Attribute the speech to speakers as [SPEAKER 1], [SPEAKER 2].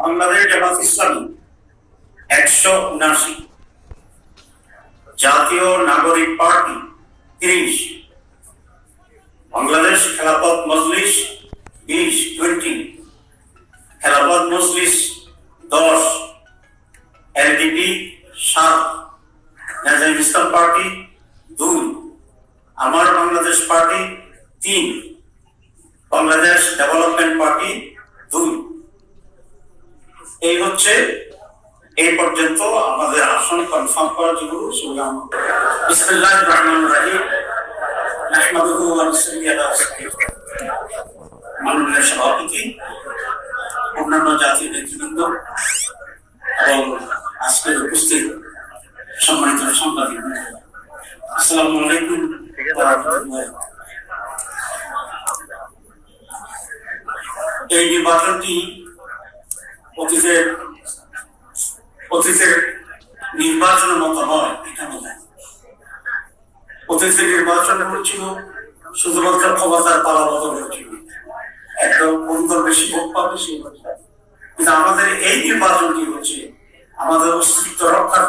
[SPEAKER 1] বাংলাদেশ জামাত ইসলামী একশো উনাশি জাতীয় নাগরিক পার্টি তিরিশ। বাংলাদেশ খেলাপথ মজলিস বিশ টোয়েন্টি খেলাপথ মজলিস দশ। এলডিপি সাত। ন্যাশনাল ইসলাম পার্টি দুই। আমার বাংলাদেশ পার্টি তিন। বাংলাদেশ ডেভেলপমেন্ট পার্টি এই হচ্ছে এই পর্যন্ত আমাদের আসন কনফার্ম করার জন্য রাহিম। নাহমাদুহু ওয়া নুসাল্লি আলা মাননীয় সভাপতি, অন্যান্য জাতীয় নেতৃবৃন্দ এবং আজকের উপস্থিত সম্মানিত সাংবাদিক। আসসালামু আলাইকুম এই নির্বাচনটি অতীতের অতীতের নির্বাচনের মতো নয় এটা বোঝা অতীতের নির্বাচন হচ্ছিল শুধুমাত্র ক্ষমতার পালা বদল হচ্ছিল একদম অন্তর বেশি ভোগ পাবে সেই কিন্তু আমাদের এই নির্বাচনটি হচ্ছে আমাদের অস্তিত্ব রক্ষার